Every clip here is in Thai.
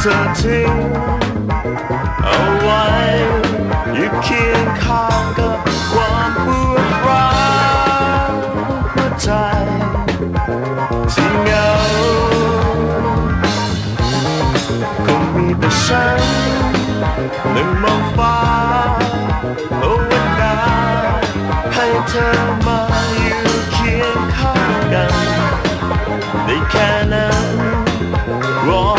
เธอทิ้งเอาไว้อยู่เคียงข้างกับความปวดร้าวหัวใจที่เหงาคงมีแต่ฉันนั่งมองฟ้าภาวนาให้เธอมาอยู่เคียงข้างกันได้แค่นั้นวอ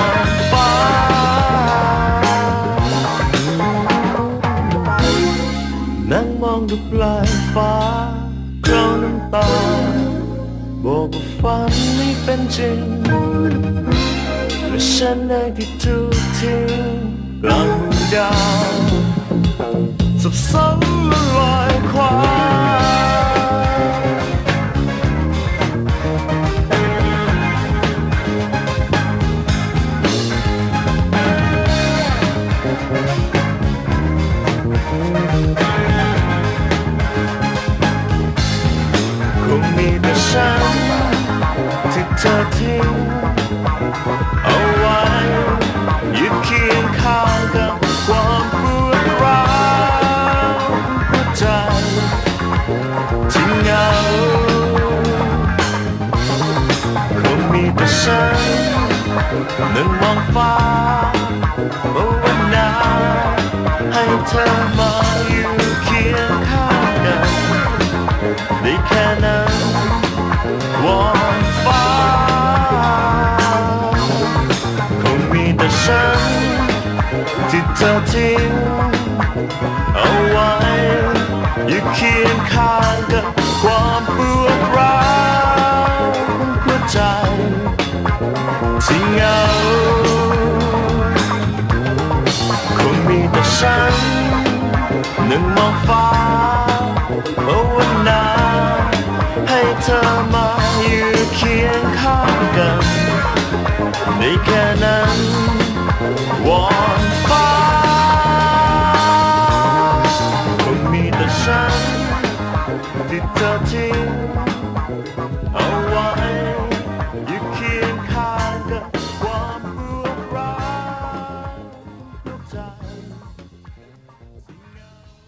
องดูปลายฟ้าเคราน้ำตา บอกว่าฝันไม่เป็นจริงและฉันเองที่ทุก เธอทิ้งเอาไว้ยืนเคียงข้างกับความปวดร้าวหัวใจที่เหงาคงมีแต่ฉันนั่งมองฟ้าภาวนาให้เธอมา ที่เธอทิ้งเอาไว้อยู่เคียงข้างกับความปวดร้าวหัวใจที่เหงาคงมีแต่ฉันนั่งมองฟ้าภาวนาให้เธอมาอยู่เคียงข้างกันได้แค่นั้น วอนฟ้าคงมีแต่